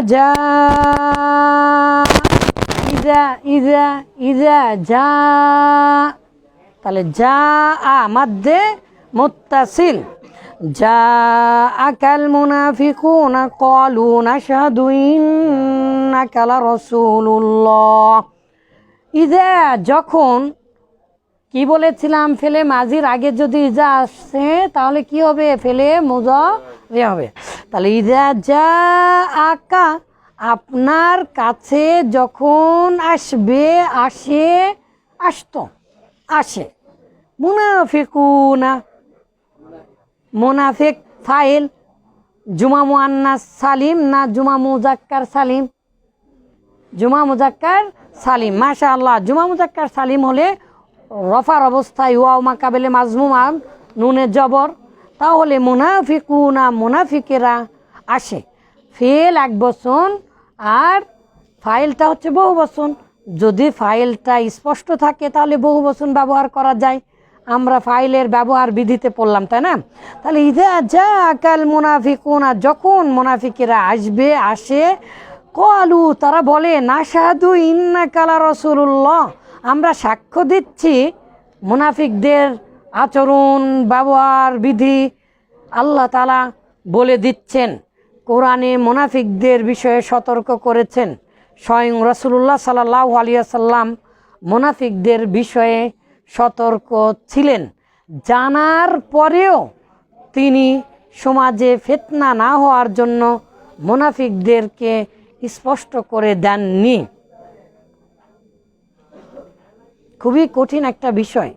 যা ইজা ইজা ইজা, যা। তাহলে যা আ মাদ্দে মুত্তাসিল। যা আকাল মুনাফিকুনা ক্বালু নাশহাদু ইন্নাকা লারাসূলুল্লাহ। ইজা যখন, কি বলেছিলাম, ফেলে মাঝির আগে যদি ইজা আসে, তাহলে কি হবে? ফেলে মোজা হবে। তাহলে ইজা যা আকা, আপনার কাছে যখন আসবে, আসে, আসতো, আসে। মুনাফিকুনা, মুনাফিক ফাইল, জুমা মুআন্নাস সালিম না জুমা মুজাক্কার সালিম? জুমা মুজাক্কার সালিম। মাশা আল্লাহ জুমা মুজাক্কার সালিম হলে রফার অবস্থায় ওয়াও মাকাবেলে মাজমুমা নুনে জবর। তাহলে মুনাফিকুনা, মুনাফিকেরা আসে। ফেল এক বচন আর ফাইলটা হচ্ছে বহু বচন। যদি ফাইলটা স্পষ্ট থাকে, তাহলে বহু বচন ব্যবহার করা যায়। আমরা ফাইলের ব্যবহার বিধিতে পড়লাম, তাই না? তাহলে ইদা যা আকাল মুনাফিকুনা, যখন মুনাফিকেরা আসবে, আসে, কলু, তারা বলে না সাধু ইন্না কালা রসুল্লাহ আমরা সাক্ষ্য দিচ্ছি মুনাফিকদের আচরণ, ব্যবহার, বিধি আল্লাহ তালা বলে দিচ্ছেন। কোরআনে মোনাফিকদের বিষয়ে সতর্ক করেছেন। স্বয়ং রসুল্লাহ সাল্লাহ আলিয়াসাল্লাম মোনাফিকদের বিষয়ে সতর্ক ছিলেন। জানার পরেও তিনি সমাজে ফেতনা না হওয়ার জন্য মোনাফিকদেরকে স্পষ্ট করে দেননি। খুবই কঠিন একটা বিষয়।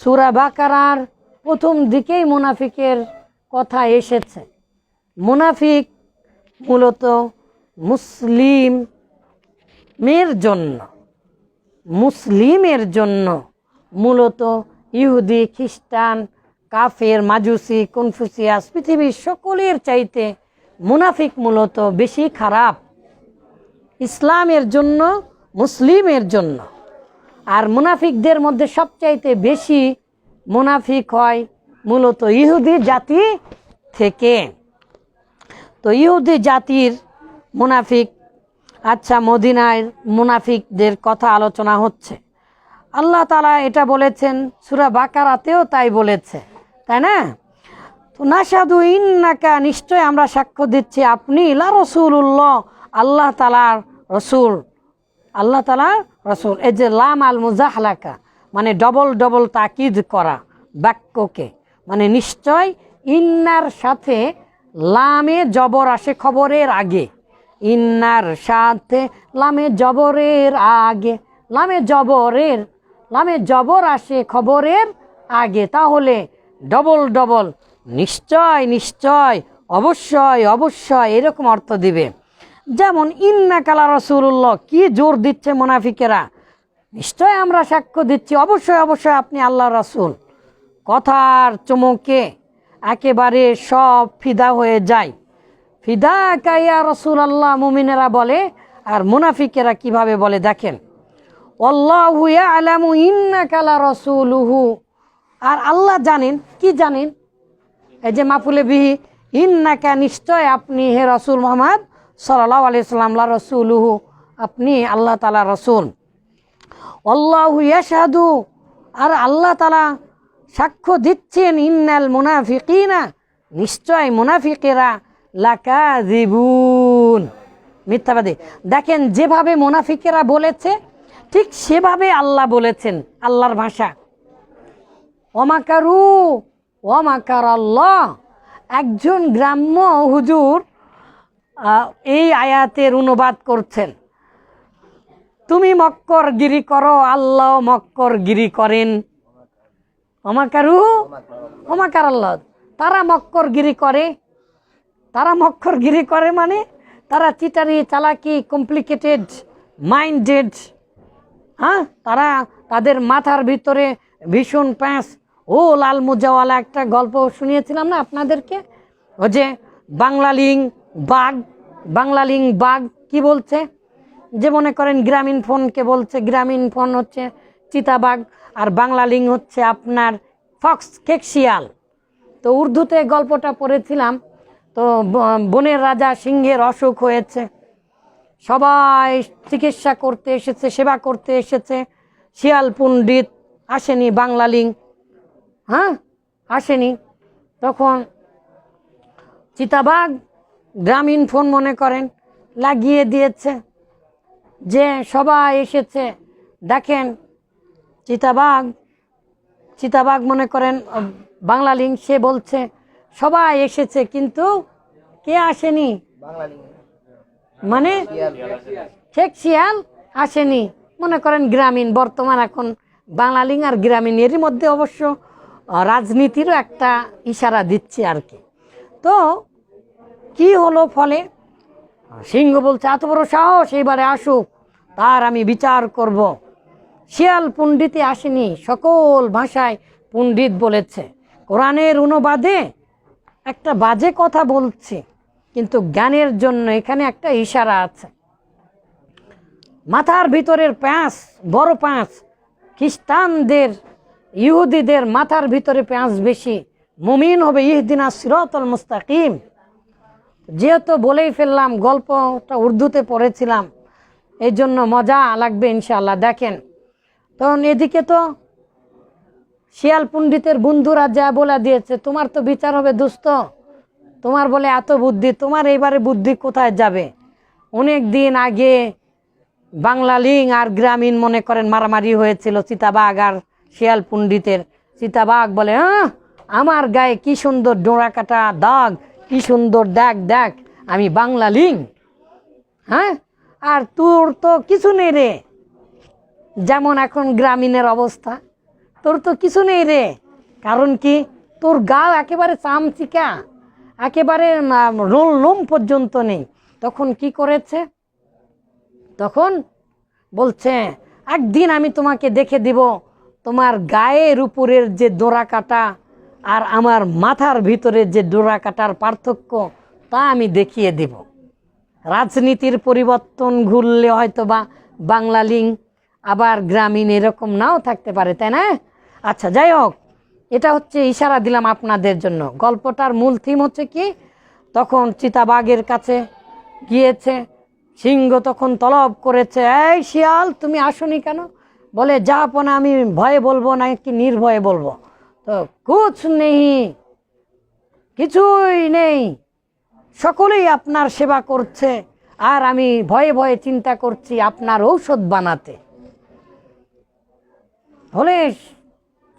সুরা বাকারার প্রথম দিকেই মুনাফিকের কথা এসেছে। মুনাফিক মূলত মুসলিমের জন্য মুসলিমের জন্য মূলত ইহুদি, খ্রিস্টান, কাফের, মাজুসি, কনফুসিয়াস পৃথিবীর সকলের চাইতে মুনাফিক মূলত বেশি খারাপ। ইসলামের জন্য, মুসলিমের জন্য। আর মুনাফিকদের মধ্যে সবচাইতে বেশি মুনাফিক হয় মূলত ইহুদি জাতি থেকে। তো ইহুদি জাতির মুনাফিক আচ্ছা মদিনায় মুনাফিকদের কথা আলোচনা হচ্ছে। আল্লাহ তালা এটা বলেছেন, সুরা বাকারাতেও তাই বলেছে, তাই না? তো নাসাদু ইন্নাকা, নিশ্চয় আমরা সাক্ষ্য দিচ্ছি, আপনি ইলা রসুল্লাহ আল্লাহ তালার রসুল, আল্লাহ তালার রসুল, এই যে লাম আল মুজাহলাকা মানে ডবল ডবল তাকিদ করা বাক্যকে মানে নিশ্চয় ইন্নার সাথে লামে জবর আসে খবরের আগে। ইন্নার সাথে লামে জবরের আগে, লামে জবরের, লামে জবর আসে খবরের আগে। তাহলে ডবল ডবল, নিশ্চয় নিশ্চয়, অবশ্যই অবশ্যই, এরকম অর্থ দিবে। যেমন ইন্না কালা রসুল্লাহ কি জোর দিচ্ছে মোনাফিকেরা? নিশ্চয় আমরা সাক্ষ্য দিচ্ছি। অবশ্যই অবশ্যই আপনি আল্লাহ রসুল। কথার চমকে একেবারে সব ফিদা হয়ে যায়। ফিদা কাইয়া রসুল আল্লাহ মুমিনেরা বলে, আর মুনাফিকেরা কীভাবে বলে? দেখেন অল্লাহু আলামু ইন্না কালা রসুলুহু আর আল্লাহ জানেন, কি জানেন? এই যে মাপুলে বিহি, ইন্নাকা নিশ্চয় আপনি হে রসুল মোহাম্মদ সাল্লাহ আলিয়াল্লাম রসুলুহু আপনি আল্লাহ তালা রসুল। অল্লাহু ইয়াশাদু আর আল্লাহ তালা সাক্ষ্য দিচ্ছেন, ইন্নাল মুনাফিকিনা নিশ্চয় মুনাফিকেরা লাকা জীবুন মিথ্যাবাদী। দেখেন, যেভাবে মুনাফিকেরা বলেছে, ঠিক সেভাবে আল্লাহ বলেছেন, আল্লাহর ভাষা। অমাকারু অমাকার আল্লাহ একজন গ্রাম্য হুজুর এই আয়াতের অনুবাদ করছেন। তুমি মক্কর গিরি করো, আল্লাহ মক্কর গিরি করেন। অমাকারু? অমাকার আল্লাহ। তারা মক্কর গিরি করে। তারা মক্কর গিরি করে মানে তারা চিটারি, চালাকি কমপ্লিকেটেড মাইন্ডেড হ্যাঁ? তারা তাদের মাথার ভিতরে ভীষণ প্যাঁচ। ও লাল মুজাওয়ালা একটা গল্প শুনিয়েছিলাম না আপনাদেরকে? ও যে বাংলালিং বাঘ বাংলালিং বাঘ কি বলছে? যে মনে করেন গ্রামীণ ফোনকে বলছে, গ্রামীণ ফোন হচ্ছে চিতাবাঘ আর বাংলালিং হচ্ছে আপনার ফক্স কেকশিয়াল। তো উর্দুতে গল্পটা পড়েছিলাম, তো বনের রাজা সিংহের অসুখ হয়েছে। সবাই চিকিৎসা করতে এসেছে, সেবা করতে এসেছে। শিয়াল পণ্ডিত আসেনি বাংলালিং হ্যাঁ? আসেনি। তখন চিতাবাঘ গ্রামীণ ফোন মনে করেন লাগিয়ে দিয়েছে। যে সবাই এসেছে দেখেন চিতাবাঘ চিতাবাঘ মনে করেন আহ, বাংলালিং সে বলছে সবাই এসেছে কিন্তু কে আসেনি? মানে শেখ শিয়াল আসেনি। মনে করেন গ্রামীণ বর্তমান এখন বাঙালিং আর গ্রামীণ এরই মধ্যে অবশ্য রাজনীতিরও একটা ইশারা দিচ্ছে আর কি। তো কি হলো ফলে? সিংহ বলছে, এত বড় সাহস এইবারে আসুক। তার আমি বিচার করব। শিয়াল পণ্ডিতে আসেনি, সকল ভাষায় পণ্ডিত বলেছে। কোরআনের অনুবাদে একটা বাজে কথা বলছে, কিন্তু জ্ঞানের জন্য এখানে একটা ইশারা আছে। মাথার ভিতরের প্যাঁচ, বড় প্যাঁচ, খ্রিস্টানদের, ইহুদিদের মাথার ভিতরে প্যাঁচ বেশি। মুমিন হবে ইহদিনা সিরতল মুস্তাকিম। যেহেতু বলেই ফেললাম, গল্পটা উর্দুতে পড়েছিলাম এই জন্য মজা লাগবে ইনশাল্লাহ দেখেন। তখন এদিকে তো শিয়াল পণ্ডিতের বন্ধুরা যা বলে দিয়েছে, তোমার তো বিচার হবে দুস্থ তোমার বলে এত বুদ্ধি, তোমার এইবারে বুদ্ধি কোথায় যাবে? অনেক দিন আগে বাংলালিং আর গ্রামীণ মনে করেন মারামারি হয়েছিল, চিতাবাঘ আর শিয়াল পণ্ডিতের। চিতাবাঘ বলে হ্যাঁ আমার গায়ে কি সুন্দর ডোরা কাটা দাগ কি সুন্দর, দেখ দেখ, আমি বাংলালিং হ্যাঁ? আর তোর তো কিছু নেই রে। যেমন এখন গ্রামীণের অবস্থা, তোর তো কিছু নেই রে। কারণ কি? তোর গাও একেবারে চামচিকা, একেবারে রোল লোম পর্যন্ত নেই। তখন কি করেছে? তখন বলছে, একদিন আমি তোমাকে দেখে দিব, তোমার গায়ের উপরের যে ডোরা কাটা আর আমার মাথার ভিতরে যে ডোরা কাটার পার্থক্য, তা আমি দেখিয়ে দেব। রাজনীতির পরিবর্তন ঘুরলে হয়তো বা বাংলা বাংলালিং আবার গ্রামীণ এরকম নাও থাকতে পারে, তাই না? আচ্ছা যাই হোক, এটা হচ্ছে ইশারা দিলাম আপনাদের জন্য। গল্পটার মূল থিম হচ্ছে কি? তখন চিতাবাঘের কাছে গিয়েছে, সিংহ তখন তলব করেছে, এই শিয়াল, তুমি আসনি কেন? বলে যা আপনা আমি ভয়ে বলব নাকি নির্ভয়ে বলব? তো কুছ নেই, কিছুই নেই। সকলেই আপনার সেবা করছে, আর আমি ভয়ে ভয়ে চিন্তা করছি আপনার ঔষধ বানাতে। হলে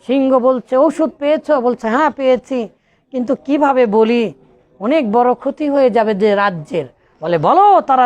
সিংহ বলছে ওষুধ পেয়েছ? বলছে হ্যাঁ পেয়েছি। কিন্তু কীভাবে বলি? অনেক বড় ক্ষতি হয়ে যাবে যে রাজ্যের। বলে, বলো, তারা